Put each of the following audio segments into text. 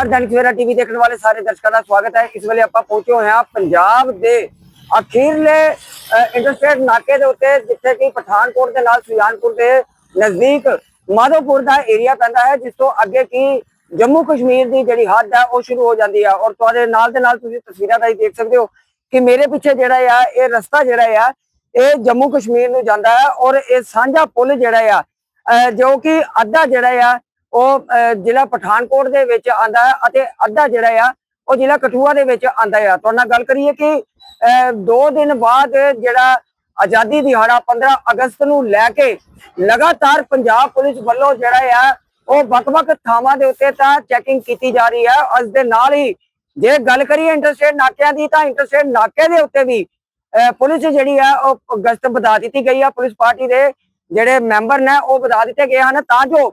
ਨਮਸਕਾਰ, ਦੈਨਿਕ ਸਵੇਰਾ ਟੀਵੀ ਦੇਖਣ ਵਾਲੇ ਸਾਰੇ ਦਰਸ਼ਕਾਂ ਦਾ ਸਵਾਗਤ ਹੈ। ਇਸ ਵੇਲੇ ਆਪਾਂ ਪਹੁੰਚੇ ਹੋਏ ਹਾਂ ਪੰਜਾਬ ਦੇ ਅਖੀਰਲੇ ਇੰਟਰਸਟੇਟ ਨਾਕੇ ਦੇ ਉੱਤੇ, ਜਿੱਥੇ ਕਿ ਪਠਾਨਕੋਟ ਦੇ ਨਾਲ ਸੁਜਾਨਪੁਰ ਦੇ ਨਜ਼ਦੀਕ ਮਾਧੋਪੁਰ ਦਾ ਏਰੀਆ ਪੈਂਦਾ ਹੈ, ਜਿਸ ਤੋਂ ਅੱਗੇ ਕੀ ਜੰਮੂ ਕਸ਼ਮੀਰ ਦੀ ਜਿਹੜੀ ਹੱਦ ਹੈ, ਉਹ ਸ਼ੁਰੂ ਹੋ ਜਾਂਦੀ ਹੈ। ਔਰ ਤੁਹਾਡੇ ਨਾਲ ਦੇ ਨਾਲ ਤੁਸੀਂ ਤਸਵੀਰਾਂ ਦਾ ਹੀ ਦੇਖ ਸਕਦੇ ਹੋ ਕਿ ਮੇਰੇ ਪਿੱਛੇ ਜਿਹੜਾ ਆ, ਇਹ ਰਸਤਾ ਜਿਹੜਾ ਆ, ਇਹ ਜੰਮੂ ਕਸ਼ਮੀਰ ਨੂੰ ਜਾਂਦਾ ਹੈ ਔਰ ਇਹ ਸਾਂਝਾ ਪੁਲ ਜਿਹੜਾ ਆ ਜੋ ਕਿ ਅੱਧਾ ਜਿਹੜਾ ਆ ਉਹ ਜ਼ਿਲ੍ਹਾ ਪਠਾਨਕੋਟ ਦੇ ਵਿੱਚ ਆਂਦਾ ਹੈ ਅਤੇ ਅੱਧਾ ਜਿਹੜਾ ਆ, ਉਹ ਜ਼ਿਲ੍ਹਾ ਕਠੂਆ ਦੇ ਵਿੱਚ ਆਂਦਾ ਆ। ਤੁਹਾਡੇ ਨਾਲ ਗੱਲ ਕਰੀਏ ਕਿ, ਅਹ, ਦੋ ਦਿਨ ਬਾਅਦ ਜਿਹੜਾ ਆਜ਼ਾਦੀ ਦਿਹਾੜਾ 15 ਅਗਸਤ ਨੂੰ ਲੈ ਕੇ ਲਗਾਤਾਰ ਪੰਜਾਬ ਪੁਲਿਸ ਵੱਲੋਂ ਜਿਹੜਾ ਆ, ਉਹ ਵੱਖ-ਵੱਖ ਥਾਵਾਂ ਦੇ ਉੱਤੇ ਤਾਂ ਚੈਕਿੰਗ ਕੀਤੀ ਜਾ ਰਹੀ ਹੈ ਇਸ ਦੇ ਨਾਲ ਹੀ ਜੇ ਗੱਲ ਕਰੀਏ ਇੰਟਰਸਟੇਟ ਨਾਕਿਆਂ ਦੀ ਤਾਂ ਇੰਟਰਸਟੇਟ ਨਾਕੇ ਦੇ ਉੱਤੇ ਵੀ, ਅਹ, ਪੁਲਿਸ ਜਿਹੜੀ ਆ, ਉਹ ਗਸ਼ਤ ਵਧਾ ਦਿੱਤੀ ਗਈ ਆ। ਪੁਲਿਸ ਪਾਰਟੀ ਦੇ ਜਿਹੜੇ ਮੈਂਬਰ ਨੇ ਉਹ ਵਧਾ ਦਿੱਤੇ ਗਏ ਹਨ। ਤਾਂ ਜੋ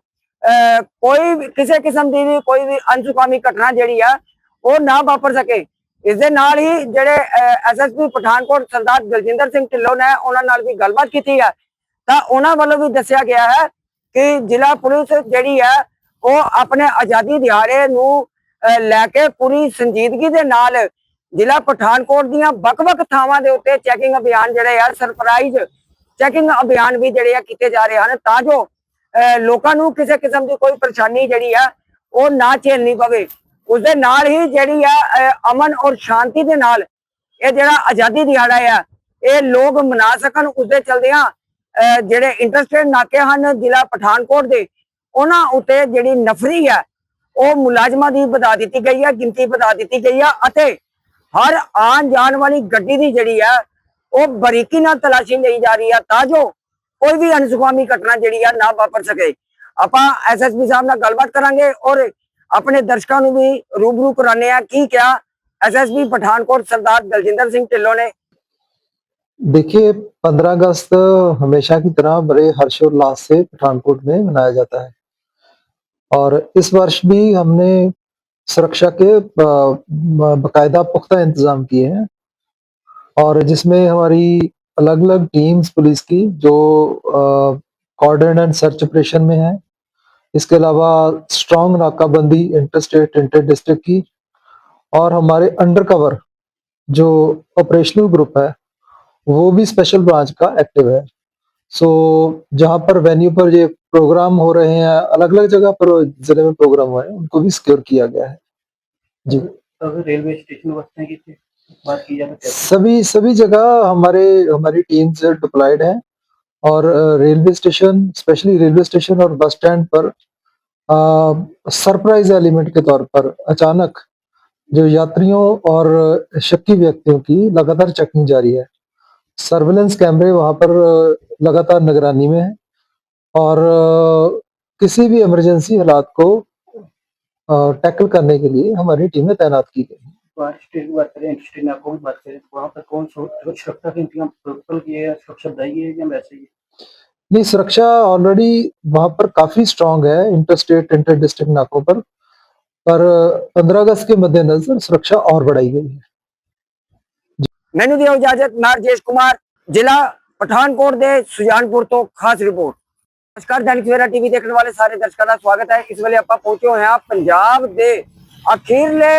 ਕੋਈ ਵੀ- ਕਿਸੇ ਕਿਸਮ ਦੀ ਵੀ ਕੋਈ ਵੀ ਅਨਸੁਖਾਮੀ ਘਟਨਾ ਜਿਹੜੀ ਆ, ਉਹ ਨਾ ਵਾਪਰ ਸਕੇ। ਇਸ ਦੇ ਨਾਲ ਹੀ ਜਿਹੜੇ ਐਸਐਸਪੀ ਪਠਾਨਕੋਟ ਸਰਦਾਰ ਦਲਜਿੰਦਰ ਸਿੰਘ ਢਿੱਲੋਂ ਨੇ ਉਹਨਾਂ ਨਾਲ ਵੀ ਗੱਲਬਾਤ ਕੀਤੀ ਹੈ ਤਾਂ ਉਹਨਾਂ ਵੱਲੋਂ ਵੀ ਦੱਸਿਆ ਗਿਆ ਹੈ ਕਿ ਜ਼ਿਲ੍ਹਾ ਪੁਲਿਸ ਜਿਹੜੀ ਹੈ ਉਹ ਆਪਣੇ ਆਜ਼ਾਦੀ ਦਿਹਾੜੇ ਨੂੰ ਲੈ ਕੇ ਪੂਰੀ ਸੰਜੀਦਗੀ ਦੇ ਨਾਲ ਜ਼ਿਲ੍ਹਾ ਪਠਾਨਕੋਟ ਦੀਆਂ ਵੱਖ-ਵੱਖ ਥਾਵਾਂ ਦੇ ਉੱਤੇ ਚੈਕਿੰਗ ਅਭਿਆਨ ਜਿਹੜੇ ਆ ਸਰਪ੍ਰਾਈਜ਼ ਚੈਕਿੰਗ ਅਭਿਆਨ ਵੀ ਜਿਹੜੇ ਆ ਕੀਤੇ ਜਾ ਰਹੇ ਹਨ। ਤਾਂ ਜੋ ਲੋਕਾਂ ਨੂੰ ਕਿਸੇ ਕਿਸਮ ਦੀ ਕੋਈ ਪਰੇਸ਼ਾਨੀ ਜਿਹੜੀ ਆ, ਉਹ ਨਾ ਝੇਲਣੀ ਪਵੇ। ਉਸ ਦੇ ਨਾਲ ਹੀ ਜਿਹੜੀ ਆ ਅਮਨ ਔਰ ਸ਼ਾਂਤੀ ਦੇ ਨਾਲ ਇਹ ਜਿਹੜਾ ਆਜ਼ਾਦੀ ਦਿਹਾੜਾ ਆ, ਇਹ ਲੋਕ ਮਨਾ ਸਕਣ। ਉਸ ਦੇ ਚਲਦਿਆਂ ਜਿਹੜੇ ਇੰਟਰਸਟੇਡ ਨਾਕੇ ਹਨ ਜ਼ਿਲ੍ਹਾ ਪਠਾਨਕੋਟ ਦੇ, ਉਹਨਾਂ ਉੱਤੇ ਜਿਹੜੀ ਨਫਰੀ ਆ, ਉਹ ਮੁਲਾਜ਼ਮਾਂ ਦੀ ਵਧਾ ਦਿੱਤੀ ਗਈ ਆ, ਗਿਣਤੀ ਵਧਾ ਦਿੱਤੀ ਗਈ ਆ ਅਤੇ ਹਰ ਆਉਣ ਜਾਣ ਵਾਲੀ ਗੱਡੀ ਦੀ ਜਿਹੜੀ ਆ, ਉਹ ਬਰੀਕੀ ਨਾਲ ਤਲਾਸ਼ੀ ਲਈ ਜਾ ਰਹੀ ਆ। ਤਾਂ ਜੋ ਕੋਈ ਵੀ ਅਨਸੁਖਾਮੀ ਘਟਨਾ ਜਿਹੜੀ ਆ ਨਾ ਵਾਪਰ ਸਕੇ ਆਪਾਂ ਐਸਐਸਪੀ ਸਾਹਿਬ ਨਾਲ ਗੱਲਬਾਤ ਕਰਾਂਗੇ ਔਰ ਆਪਣੇ ਦਰਸ਼ਕਾਂ ਨੂੰ ਵੀ ਰੂਬਰੂ ਕਰਾਣੇ ਆ ਕੀ ਕਿਹਾ ਐਸਐਸਪੀ ਪਠਾਨਕੋਟ ਸਰਦਾਰ ਦਲਜਿੰਦਰ ਸਿੰਘ ਢਿੱਲੋਂ ਨੇ देखिए 15 अगस्त हमेशा की तरह बड़े हर्षोल्लास से पठानकोट में मनाया जाता है और इस वर्ष भी हमने सुरक्षा के अ, बकायदा पुख्ता इंतजाम किए हैं और जिसमें हमारी अलग अलग टीम्स पुलिस की जो कॉर्डन एंड सर्च ऑपरेशन में है। इसके अलावा स्ट्रॉन्ग नाकाबंदी इंटर स्टेट इंटर डिस्ट्रिक्ट की और हमारे अंडर कवर जो ऑपरेशनल ग्रुप है, वो भी स्पेशल ब्रांच का एक्टिव है। सो जहाँ पर वेन्यू पर ये प्रोग्राम हो रहे हैं अलग अलग जगह पर ज़िले में प्रोग्राम हुए हैं, उनको भी सिक्योर किया गया है। जी। रेलवे स्टेशन की तो सभी सभी जगह हमारे, हमारी टीम डिप्लॉयड है और railway station specially railway station और बस स्टैंड पर सरप्राइज़ एलिमेंट के तौर पर अचानक जो यात्रियों और शक्की व्यक्तियों की लगातार चेकिंग जारी है। सर्वेलेंस कैमरे वहाँ पर लगातार निगरानी में है और किसी भी इमरजेंसी हालात को टैकल करने के लिए हमारी टीमें तैनात की गई फायर की बात करें एंटी स्टेशन आपको भी बात करें वहाँ पर कौन सुरक्षा के इंतज़ाम प्रोटोकॉल किए हैं सुरक्षा बढ़ाई है या वैसे ही? नहीं सुरक्षा ऑलरेडी वहाँ पर काफ़ी स्ट्रांग है इंटर स्टेट इंटर डिस्ट्रिक्ट नाकों पर पर 15 अगस्त के मद्देनजर सुरक्षा और बढ़ाई गई है। मैनू दिया इजाज़त नारजेश कुमार जिला पठानकोट दे सुजानपुर तो खास रिपोर्ट। नमस्कार दैनिक सवेरा टीवी देखने वाले सारे दर्शकों का स्वागत है। इस वे आप पहुँचे हुए हैं पंजाब दे अखीरले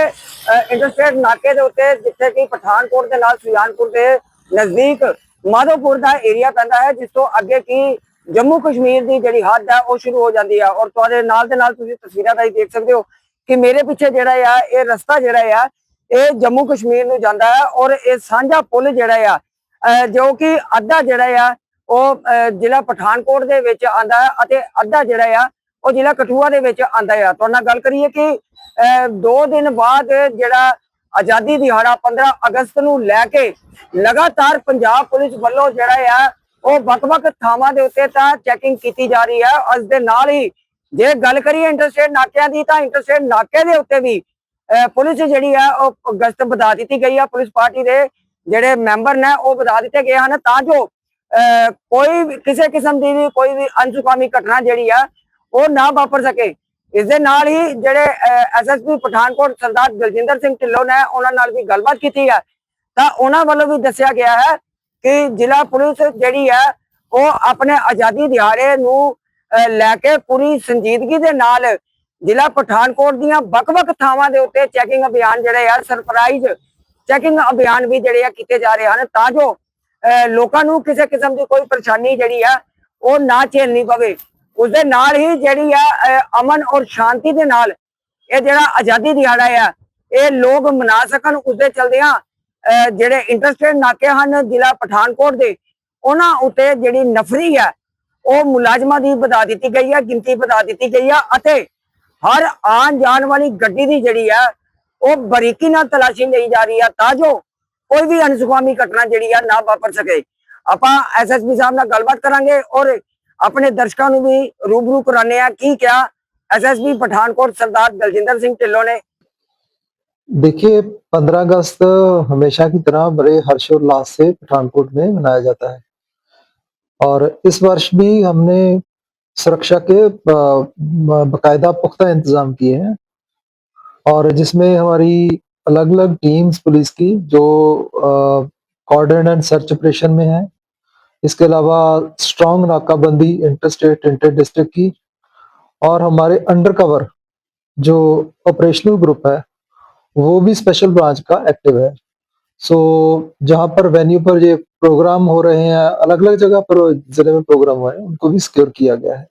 ਇੰਟਰਸਟੇਟ ਨਾਕੇ ਦੇ ਉੱਤੇ, ਜਿੱਥੇ ਕਿ ਪਠਾਨਕੋਟ ਦੇ ਨਾਲ ਸੁਜਾਨਪੁਰ ਦੇ ਨਜ਼ਦੀਕ ਮਾਧੋਪੁਰ ਦਾ ਏਰੀਆ ਪੈਂਦਾ ਹੈ, ਜਿਸ ਤੋਂ ਅੱਗੇ ਕੀ ਜੰਮੂ ਕਸ਼ਮੀਰ ਦੀ ਜਿਹੜੀ ਹੱਦ ਹੈ ਉਹ ਸ਼ੁਰੂ ਹੋ ਜਾਂਦੀ ਹੈ ਔਰ ਤੁਹਾਡੇ ਨਾਲ ਦੇ ਨਾਲ ਤੁਸੀਂ ਤਸਵੀਰਾਂ ਦਾ ਹੀ ਦੇਖ ਸਕਦੇ ਹੋ ਕਿ ਮੇਰੇ ਪਿੱਛੇ ਜਿਹੜਾ ਆ, ਇਹ ਰਸਤਾ ਜਿਹੜਾ ਆ, ਇਹ ਜੰਮੂ ਕਸ਼ਮੀਰ ਨੂੰ ਜਾਂਦਾ ਹੈ ਔਰ ਇਹ ਸਾਂਝਾ ਪੁਲ ਜਿਹੜਾ ਆ ਜੋ ਕਿ ਅੱਧਾ ਜਿਹੜਾ ਆ, ਉਹ ਜ਼ਿਲ੍ਹਾ ਪਠਾਨਕੋਟ ਦੇ ਵਿੱਚ ਆਂਦਾ ਹੈ ਅਤੇ ਅੱਧਾ ਜਿਹੜਾ ਆ, ਉਹ ਜ਼ਿਲ੍ਹਾ ਕਠੂਆ ਦੇ ਵਿੱਚ ਆਂਦਾ ਆ। ਤੁਹਾਡੇ ਨਾਲ ਗੱਲ ਕਰੀਏ ਕਿ ਅਹ ਦੋ ਦਿਨ ਬਾਅਦ ਜਿਹੜਾ ਆਜ਼ਾਦੀ ਦਿਹਾੜਾ 15 ਅਗਸਤ ਨੂੰ ਲੈ ਕੇ ਲਗਾਤਾਰ ਪੰਜਾਬ ਪੁਲਿਸ ਵੱਲੋਂ ਜਿਹੜਾ ਆ, ਉਹ ਵੱਖ-ਵੱਖ ਥਾਵਾਂ ਦੇ ਉੱਤੇ ਤਾਂ ਚੈਕਿੰਗ ਕੀਤੀ ਜਾ ਰਹੀ ਹੈ ਇਸ ਦੇ ਨਾਲ ਹੀ ਜੇ ਗੱਲ ਕਰੀਏ ਇੰਟਰਸਟੇਟ ਨਾਕਿਆਂ ਦੀ, ਤਾਂ ਇੰਟਰਸਟੇਟ ਨਾਕੇ ਦੇ ਉੱਤੇ ਵੀ, ਅਹ ਪੁਲਿਸ ਜਿਹੜੀ ਆ, ਉਹ ਗਸ਼ਤ ਵਧਾ ਦਿੱਤੀ ਗਈ ਆ। ਪੁਲਿਸ ਪਾਰਟੀ ਦੇ ਜਿਹੜੇ ਮੈਂਬਰ ਨੇ, ਉਹ ਵਧਾ ਦਿੱਤੇ ਗਏ ਹਨ। ਤਾਂ ਜੋ, ਅਹ ਕੋਈ ਕਿਸੇ ਕਿਸਮ ਦੀ ਵੀ ਕੋਈ ਵੀ ਅਨਸੁਖਾਮੀ ਘਟਨਾ ਜਿਹੜੀ ਆ, ਉਹ ਨਾ ਵਾਪਰ ਸਕੇ। ਇਸ ਦੇ ਨਾਲ ਹੀ ਜਿਹੜੇ ਐਸਐਸਪੀ ਪਠਾਨਕੋਟ ਸਰਦਾਰ ਦਲਜਿੰਦਰ ਸਿੰਘ ਢਿੱਲੋਂ ਨੇ ਉਹਨਾਂ ਨਾਲ ਵੀ ਗੱਲਬਾਤ ਕੀਤੀ ਹੈ। ਤਾਂ ਉਹਨਾਂ ਵੱਲੋਂ ਵੀ ਦੱਸਿਆ ਗਿਆ ਹੈ ਕਿ ਜ਼ਿਲ੍ਹਾ ਪੁਲਿਸ ਜਿਹੜੀ ਹੈ ਉਹ ਆਪਣੇ ਆਜ਼ਾਦੀ ਦਿਹਾੜੇ ਨੂੰ ਲੈ ਕੇ ਪੂਰੀ ਸੰਜੀਦਗੀ ਦੇ ਨਾਲ ਜ਼ਿਲ੍ਹਾ ਪਠਾਨਕੋਟ ਦੀਆਂ ਵੱਖ-ਵੱਖ ਥਾਵਾਂ ਦੇ ਉੱਤੇ ਚੈਕਿੰਗ ਅਭਿਆਨ ਜਿਹੜੇ ਆ ਸਰਪ੍ਰਾਈਜ਼ ਚੈਕਿੰਗ ਅਭਿਆਨ ਵੀ ਜਿਹੜੇ ਆ ਕੀਤੇ ਜਾ ਰਹੇ ਹਨ। ਤਾਂ ਜੋ ਅਹ, ਲੋਕਾਂ ਨੂੰ ਕਿਸੇ ਕਿਸਮ ਦੀ ਕੋਈ ਪਰੇਸ਼ਾਨੀ ਜਿਹੜੀ ਆ ਉਹ ਨਾ ਝੇਲਣੀ ਪਵੇ। ਉਸ ਦੇ ਨਾਲ ਹੀ ਜਿਹੜੀ ਆ ਅਮਨ ਔਰ ਸ਼ਾਂਤੀ ਦੇ ਨਾਲ ਇਹ ਜਿਹੜਾ ਆਜ਼ਾਦੀ ਦਿਹਾੜਾ ਆ, ਇਹ ਲੋਕ ਮਨਾ ਸਕਣ ਉਸ ਦੇ ਚਲਦਿਆਂ ਜਿਹੜੇ ਇੰਟਰਸਟੇਡ ਨਾਕੇ ਹਨ ਜ਼ਿਲ੍ਹਾ ਪਠਾਨਕੋਟ ਦੇ, ਉਹਨਾਂ ਉੱਤੇ ਜਿਹੜੀ ਨਫਰੀ ਹੈ ਉਹ ਮੁਲਾਜ਼ਮਾਂ ਦੀ ਵਧਾ ਦਿੱਤੀ ਗਈ ਹੈ ਗਿਣਤੀ ਵਧਾ ਦਿੱਤੀ ਗਈ ਹੈ ਅਤੇ ਹਰ ਆਉਣ ਜਾਣ ਵਾਲੀ ਗੱਡੀ ਦੀ ਜਿਹੜੀ ਹੈ ਉਹ ਬਰੀਕੀ ਨਾਲ ਤਲਾਸ਼ੀ ਲਈ ਜਾ ਰਹੀ ਹੈ ਤਾਂ ਜੋ ਕੋਈ ਵੀ ਅਨਸੁਖਾਮੀ ਘਟਨਾ ਜਿਹੜੀ ਆ ਨਾ ਵਾਪਰ ਸਕੇ। ਆਪਾਂ ਐਸਐਸਪੀ ਸਾਹਿਬ ਨਾਲ ਗੱਲਬਾਤ ਕਰਾਂਗੇ ਔਰ ਆਪਣੇ ਦਰਸ਼ਕਾਂ ਨੂੰ ਵੀ ਰੂਬਰੂ ਕਰਾਣੇ ਆ ਕੀ ਕਿਹਾ ਐਸਐਸਪੀ ਪਠਾਨਕੋਟ ਸਰਦਾਰ ਦਲਜਿੰਦਰ ਸਿੰਘ ਢਿੱਲੋਂ ਨੇ देखिए 15 अगस्त हमेशा की तरह बड़े हर्षोल्लास से पठानकोट में मनाया जाता है और इस वर्ष भी हमने सुरक्षा के अ, ब- बकायदा पुख्ता इंतजाम किए हैं और जिसमें हमारी अलग अलग टीम्स पुलिस की जो कॉर्डन एंड सर्च ऑपरेशन में है इसके अलावा स्ट्रॉन्ग नाकाबंदी इंटर स्टेट इंटर डिस्ट्रिक्ट की और हमारे अंडर कवर जो ऑपरेशनल ग्रुप है वो भी स्पेशल ब्रांच का एक्टिव है। सो जहाँ पर वेन्यू पर ये प्रोग्राम हो रहे हैं अलग अलग जगह पर ज़िले में प्रोग्राम हुए हैं उनको भी सिक्योर किया गया है।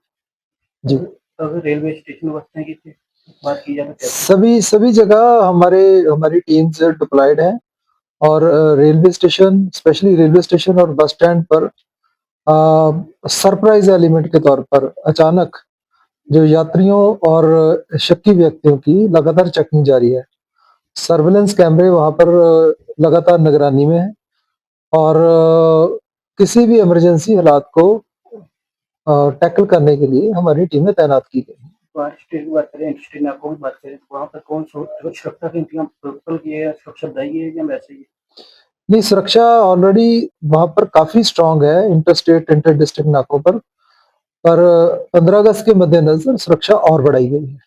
जी। रेलवे स्टेशन बसते हैं की तो सभी सभी जगह हमारे हमारी टीम से डिप्लॉयड है। और railway station specially railway station और बस स्टैंड पर सरप्राइज़ एलिमेंट के तौर पर अचानक जो यात्रियों और शक्की व्यक्तियों की लगातार चेकिंग जारी है। सर्वेलेंस कैमरे वहाँ पर लगातार निगरानी में है और किसी भी इमरजेंसी हालात को टैकल करने के लिए हमारी टीमें तैनात की गई स्टेट की बात करें इंटर स्टेट नाकों की बात करें तो वहाँ पर कौन सु- सुरक्षा के इंतजाम टोटल किए हैं सुरक्षा बढ़ाई है या वैसे ही नहीं सुरक्षा ऑलरेडी वहां पर काफी स्ट्रांग है इंटर स्टेट इंटर डिस्ट्रिक्ट नाकों पर पर पंद्रह अगस्त के मद्देनजर सुरक्षा और बढ़ाई गई है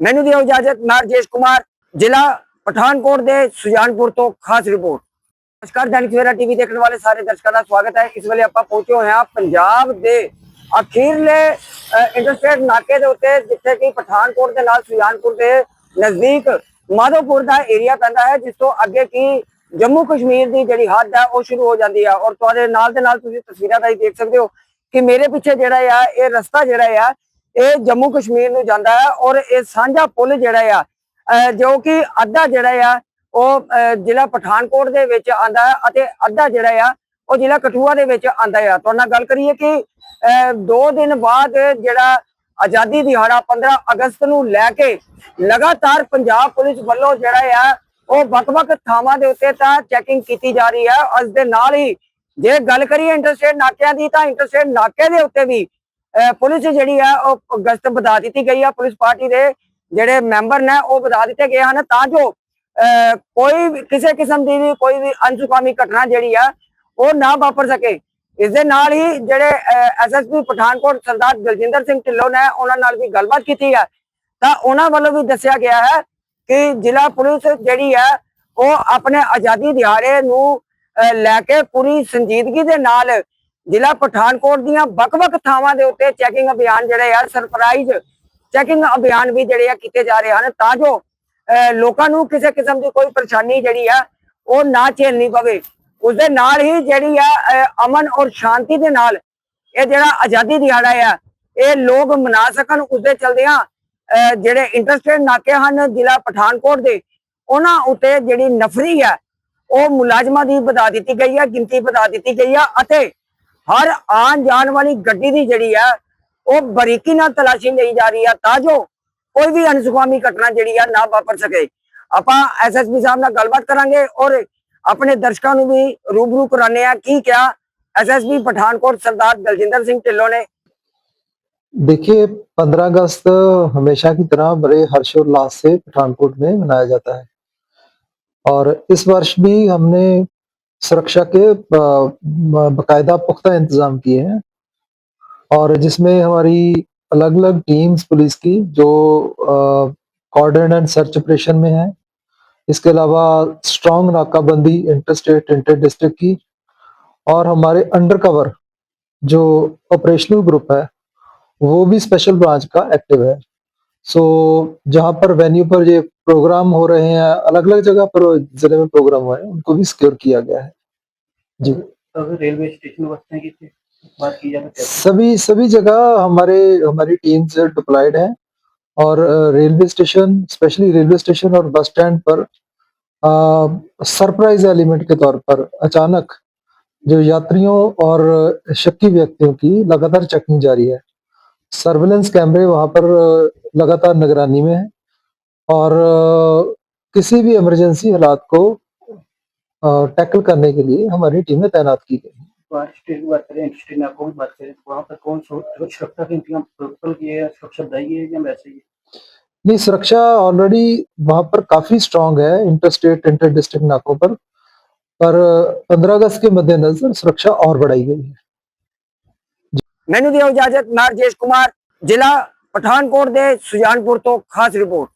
ਮੈਨੂੰ ਦਿਓ ਇਜਾਜ਼ਤ ਮੈਂ ਰਜੇਸ਼ ਕੁਮਾਰ ਜ਼ਿਲ੍ਹਾ ਪਠਾਨਕੋਟ ਦੇ ਸੁਜਾਨਪੁਰ ਤੋਂ ਖਾਸ ਰਿਪੋਰਟ ਨਮਸਕਾਰ ਦੈਨਿਕ ਸਵੇਰਾ ਟੀਵੀ ਦੇਖਣ ਵਾਲੇ ਸਾਰੇ ਦਰਸ਼ਕਾਂ ਦਾ ਸਵਾਗਤ ਹੈ ਇਸ ਵੇਲੇ ਆਪਾਂ ਪਹੁੰਚੇ ਹੋਏ ਹਾਂ ਪੰਜਾਬ ਦੇ ਅਖੀਰਲੇ ਇੰਟਰਸਟੇਟ ਨਾਕੇ ਦੇ ਉੱਤੇ ਜਿੱਥੇ ਕਿ ਪਠਾਨਕੋਟ ਦੇ ਨਾਲ ਸੁਜਾਨਪੁਰ ਦੇ ਨਜ਼ਦੀਕ ਮਾਧੋਪੁਰ ਦਾ ਏਰੀਆ ਪੈਂਦਾ ਹੈ, ਜਿਸ ਤੋਂ ਅੱਗੇ ਕੀ ਜੰਮੂ ਕਸ਼ਮੀਰ ਦੀ ਜਿਹੜੀ ਹੱਦ ਹੈ ਉਹ ਸ਼ੁਰੂ ਹੋ ਜਾਂਦੀ ਹੈ ਔਰ ਤੁਹਾਡੇ ਨਾਲ ਦੇ ਨਾਲ ਤੁਸੀਂ ਤਸਵੀਰਾਂ ਦਾ ਹੀ ਦੇਖ ਸਕਦੇ ਹੋ ਕਿ ਮੇਰੇ ਪਿੱਛੇ ਜਿਹੜਾ ਆ, ਇਹ ਰਸਤਾ ਜਿਹੜਾ ਆ, ਇਹ ਜੰਮੂ ਕਸ਼ਮੀਰ ਨੂੰ ਜਾਂਦਾ ਹੈ ਔਰ ਇਹ ਸਾਂਝਾ ਪੁਲ ਜਿਹੜਾ ਆ ਜੋ ਕਿ ਅੱਧਾ ਜਿਹੜਾ ਆ, ਉਹ ਜ਼ਿਲ੍ਹਾ ਪਠਾਨਕੋਟ ਦੇ ਵਿੱਚ ਆਂਦਾ ਹੈ ਅਤੇ ਅੱਧਾ ਜਿਹੜਾ ਆ, ਉਹ ਜ਼ਿਲ੍ਹਾ ਕਠੂਆ ਦੇ ਵਿੱਚ ਆਂਦਾ ਆ। ਤੁਹਾਡੇ ਨਾਲ ਗੱਲ ਕਰੀਏ ਕਿ ਅਹ ਦੋ ਦਿਨ ਬਾਅਦ ਜਿਹੜਾ ਆਜ਼ਾਦੀ ਦਿਹਾੜਾ 15 ਅਗਸਤ ਨੂੰ ਲੈ ਕੇ ਲਗਾਤਾਰ ਪੰਜਾਬ ਪੁਲਿਸ ਵੱਲੋਂ ਜਿਹੜਾ ਆ, ਉਹ ਵੱਖ-ਵੱਖ ਥਾਵਾਂ ਦੇ ਉੱਤੇ ਤਾਂ ਚੈਕਿੰਗ ਕੀਤੀ ਜਾ ਰਹੀ ਹੈ ਉਸ ਦੇ ਨਾਲ ਹੀ ਜੇ ਗੱਲ ਕਰੀਏ ਇੰਟਰਸਟੇਟ ਨਾਕਿਆਂ ਦੀ ਤਾਂ ਇੰਟਰਸਟੇਟ ਨਾਕੇ ਦੇ ਉੱਤੇ ਵੀ, ਅਹ ਪੁਲਿਸ ਜਿਹੜੀ ਆ, ਉਹ ਗਸ਼ਤ ਵਧਾ ਦਿੱਤੀ ਗਈ ਆ। ਪੁਲਿਸ ਪਾਰਟੀ ਦੇ ਜਿਹੜੇ ਮੈਂਬਰ ਨੇ, ਉਹ ਵਧਾ ਦਿੱਤੇ ਗਏ ਹਨ। ਤਾਂ ਜੋ, ਅਹ ਕੋਈ ਕਿਸੇ ਕਿਸਮ ਦੀ ਵੀ ਕੋਈ ਵੀ ਅਨਸੁਖਾਮੀ ਘਟਨਾ ਜਿਹੜੀ ਆ, ਉਹ ਨਾ ਵਾਪਰ ਸਕੇ। ਇਸ ਦੇ ਨਾਲ ਹੀ ਜਿਹੜੇ ਐਸਐਸਪੀ ਪਠਾਨਕੋਟ ਸਰਦਾਰ ਦਲਜਿੰਦਰ ਸਿੰਘ ਢਿੱਲੋਂ ਨੇ ਉਹਨਾਂ ਨਾਲ ਵੀ ਗੱਲਬਾਤ ਕੀਤੀ ਹੈ। ਤਾਂ ਉਹਨਾਂ ਵੱਲੋਂ ਵੀ ਦੱਸਿਆ ਗਿਆ ਹੈ ਕਿ ਜ਼ਿਲ੍ਹਾ ਪੁਲਿਸ ਜਿਹੜੀ ਹੈ, ਉਹ ਆਪਣੇ ਆਜ਼ਾਦੀ ਦਿਹਾੜੇ ਨੂੰ ਲੈ ਕੇ ਪੂਰੀ ਸੰਜੀਦਗੀ ਦੇ ਨਾਲ ਜ਼ਿਲ੍ਹਾ ਪਠਾਨਕੋਟ ਦੀਆਂ ਵੱਖ-ਵੱਖ ਥਾਵਾਂ ਦੇ ਉੱਤੇ ਚੈਕਿੰਗ ਅਭਿਆਨ ਜਿਹੜੇ ਆ ਸਰਪ੍ਰਾਈਜ਼ ਚੈਕਿੰਗ ਅਭਿਆਨ ਵੀ ਜਿਹੜੇ ਆ ਕੀਤੇ ਜਾ ਰਹੇ ਹਨ ਤਾਂ ਜੋ, ਅਹ, ਲੋਕਾਂ ਨੂੰ ਕਿਸੇ ਕਿਸਮ ਦੀ ਕੋਈ ਪਰੇਸ਼ਾਨੀ ਜਿਹੜੀ ਆ, ਉਹ ਨਾ ਝੇਲਣੀ ਪਵੇ। ਉਸ ਦੇ ਨਾਲ ਹੀ ਜਿਹੜੀ ਆ ਅਮਨ ਔਰ ਸ਼ਾਂਤੀ ਦੇ ਨਾਲ ਇਹ ਜਿਹੜਾ ਆਜ਼ਾਦੀ ਦਿਹਾੜਾ ਆ, ਇਹ ਲੋਕ ਮਨਾ ਸਕਣ ਉਸ ਦੇ ਚਲਦਿਆਂ ਜਿਹੜੇ ਇੰਟਰਸਟੇਡ ਨਾਕੇ ਹਨ ਜ਼ਿਲ੍ਹਾ ਪਠਾਨਕੋਟ ਦੇ, ਉਹਨਾਂ ਉੱਤੇ ਜਿਹੜੀ ਨਫਰੀ ਹੈ ਉਹ ਮੁਲਾਜ਼ਮਾਂ ਦੀ ਵਧਾ ਦਿੱਤੀ ਗਈ ਹੈ ਗਿਣਤੀ ਵਧਾ ਦਿੱਤੀ ਗਈ ਹੈ ਅਤੇ ਹਰ ਆਉਣ ਜਾਣ ਵਾਲੀ ਗੱਡੀ ਦੀ ਜਿਹੜੀ ਹੈ ਉਹ ਬਰੀਕੀ ਨਾਲ ਤਲਾਸ਼ੀ ਲਈ ਜਾ ਰਹੀ ਹੈ ਤਾਂ ਜੋ ਕੋਈ ਵੀ ਅਨਸੁਖਾਮੀ ਘਟਨਾ ਜਿਹੜੀ ਆ ਨਾ ਵਾਪਰ ਸਕੇ। ਆਪਾਂ ਐਸਐਸਪੀ ਸਾਹਿਬ ਨਾਲ ਗੱਲਬਾਤ ਕਰਾਂਗੇ ਔਰ ਆਪਣੇ ਦਰਸ਼ਕਾਂ ਨੂੰ ਵੀ ਰੂਬਰੂ ਕਰਾਣੇ ਆ ਕੀ ਕਿਹਾ ਐਸਐਸਪੀ ਪਠਾਨਕੋਟ ਸਰਦਾਰ ਦਲਜਿੰਦਰ ਸਿੰਘ ਢਿੱਲੋਂ ਨੇ देखिए 15 अगस्त हमेशा की तरह बड़े हर्षोल्लास से पठानकोट में मनाया जाता है और इस वर्ष भी हमने सुरक्षा के अ, ब- बकायदा पुख्ता इंतजाम किए हैं और जिसमें हमारी अलग अलग टीम्स पुलिस की जो कॉर्डन एंड सर्च ऑपरेशन में है इसके अलावा स्ट्रॉन्ग नाकाबंदी इंटर स्टेट इंटर डिस्ट्रिक्ट की और हमारे अंडर कवर जो ऑपरेशनल ग्रुप है वो भी स्पेशल ब्रांच का एक्टिव है। सो जहाँ पर वेन्यू पर ये प्रोग्राम हो रहे हैं अलग अलग जगह पर ज़िले में प्रोग्राम हुए हैं उनको भी सिक्योर किया गया है। जी। रेलवे स्टेशन बसते की तो सभी सभी जगह हमारे हमारी टीम्स डिप्लॉयड हैं। और railway station specially railway station और बस स्टैंड पर सरप्राइज़ एलिमेंट के तौर पर अचानक जो यात्रियों और शक्की व्यक्तियों की लगातार चेकिंग जारी है सर्वेलेंस कैमरे वहाँ पर लगातार निगरानी में है और किसी भी इमरजेंसी हालात को टैकल करने के लिए हमारी टीमें तैनात की गई हैं। नहीं सुरक्षा ऑलरेडी वहाँ पर काफ़ी स्ट्रॉन्ग है इंटर स्टेट इंटर डिस्ट्रिक्ट नाकों पर पर 15 अगस्त के मद्देनजर सुरक्षा और बढ़ाई गई है। मैनू दिया इजाज़त नारजेश कुमार जिला पठानकोट दे सुजानपुर तो खास रिपोर्ट।